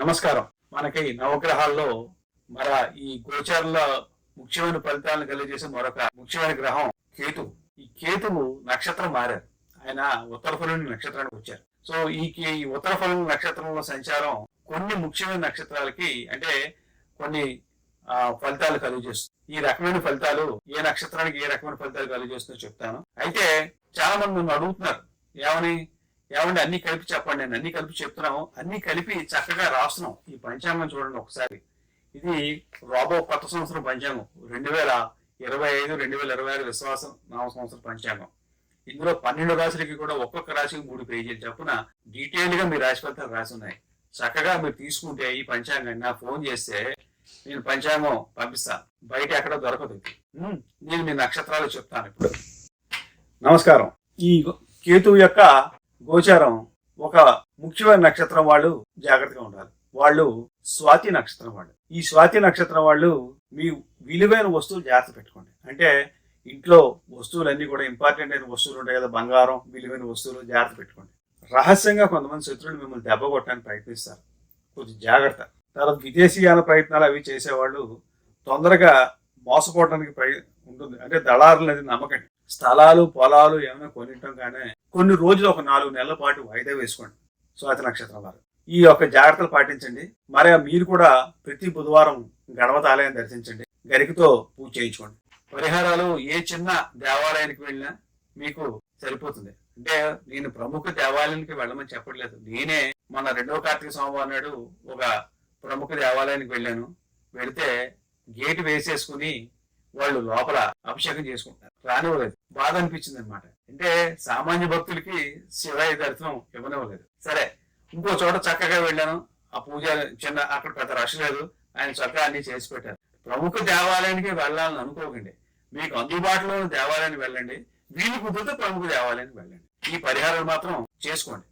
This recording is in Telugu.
నమస్కారం. మనకి నవగ్రహాల్లో మన ఈ గోచారంలో ముఖ్యమైన ఫలితాలను కలిగజేసే మరొక ముఖ్యమైన గ్రహం కేతు ఈ కేతువు నక్షత్రం మారారు. ఆయన ఉత్తర ఫలుని నక్షత్రానికి వచ్చారు. సో ఈ కే- ఈ ఉత్తర ఫలుని నక్షత్రంలో సంచారం కొన్ని ముఖ్యమైన నక్షత్రాలకి అంటే కొన్ని ఆ, ఫలితాలు కలుగజేస్తుంది. ఈ రకమైన ఫలితాలు ఏ నక్షత్రానికి ఏ రకమైన ఫలితాలు కలుగజేస్తుందో చెప్తాను. అయితే చాలా మంది నన్ను అడుగుతున్నారు. ఏమని? ఏమండి అన్ని కలిపి చెప్పండి నేను అన్ని కలిపి చెప్తున్నాము. అన్ని కలిపి చక్కగా రాస్తున్నాం. ఈ పంచాంగం చూడండి ఒకసారి. ఇది రాబో కొత్త సంవత్సరం పంచాంగం. రెండు వేల ఇరవై ఐదు రెండు వేల ఇరవై ఆరు విశ్వాసం నామ సంవత్సరం పంచాంగం. ఇందులో పన్నెండు రాశులకి కూడా ఒక్కొక్క రాశికి మూడు పేజీలు. చొప్పున డీటెయిల్గా మీ రాశి ఫలితాలు రాసి ఉన్నాయి చక్కగా మీరు తీసుకుంటే ఈ పంచాంగాన్ని నా ఫోన్ చేస్తే నేను పంచాంగం పంపిస్తా. బయట ఎక్కడ దొరకదు నేను మీ నక్షత్రాలు చెప్తాను ఇప్పుడు. నమస్కారం. ఈ కేతువు యొక్క గోచారం ఒక ముఖ్యమైన నక్షత్రం వాళ్ళు జాగ్రత్తగా ఉండాలి. వాళ్ళు స్వాతి నక్షత్రం వాళ్ళు. ఈ స్వాతి నక్షత్రం వాళ్ళు మీ విలువైన వస్తువులు జాగ్రత్త పెట్టుకోండి. అంటే ఇంట్లో వస్తువులన్నీ కూడా ఇంపార్టెంట్ అయిన వస్తువులు ఉంటాయి కదా బంగారం విలువైన వస్తువులు జాగ్రత్త పెట్టుకోండి. రహస్యంగా కొంతమంది శత్రువులు మిమ్మల్ని దెబ్బ కొట్టడానికి ప్రయత్నిస్తారు. కొంచెం జాగ్రత్త. తర్వాత విదేశీయాల ప్రయత్నాలు అవి చేసేవాళ్ళు తొందరగా మోసపోవడానికి ప్రయ ఉంటుంది. అంటే దళారులు అనేది నమ్మకండి. స్థలాలు పొలాలు ఏమైనా కొనిటం కానీ కొన్ని రోజులు ఒక నాలుగు నెలల పాటు వాయిదా వేసుకోండి స్వాతి నక్షత్రం వారు. ఈ యొక్క జాగ్రత్తలు పాటించండి. మరి మీరు కూడా ప్రతి బుధవారం గడవత ఆలయం దర్శించండి. గరికతో పూజ చేయించుకోండి. పరిహారాలు ఏ చిన్న దేవాలయానికి వెళ్ళినా మీకు సరిపోతుంది. అంటే నేను ప్రముఖ దేవాలయానికి వెళ్ళమని చెప్పట్లేదు. నేనే మన రెండవ కార్తీక సోమవారం నాడు ఒక ప్రముఖ దేవాలయానికి వెళ్ళాను. వెళితే గేట్ వేసేసుకుని వాళ్ళు లోపల అభిషేకం చేసుకుంటారు. రానివ్వలేదు. బాధ అనిపించింది అనమాట అంటే సామాన్య భక్తులకి శివాయి దర్శనం ఇవ్వనివ్వలేదు. సరే ఇంకో చోట చక్కగా వెళ్ళాను. ఆ పూజ చిన్న అక్కడ పెద్ద రష్ లేదు. ఆయన చక్కగా అన్ని చేసి పెట్టారు. ప్రముఖ దేవాలయానికి వెళ్ళాలని అనుకోకండి. మీకు అందుబాటులో ఉన్న దేవాలయానికి వెళ్ళండి. వీలు కుదిరితే ప్రముఖ దేవాలయానికి వెళ్ళండి. ఈ పరిహారాలు మాత్రం చేసుకోండి.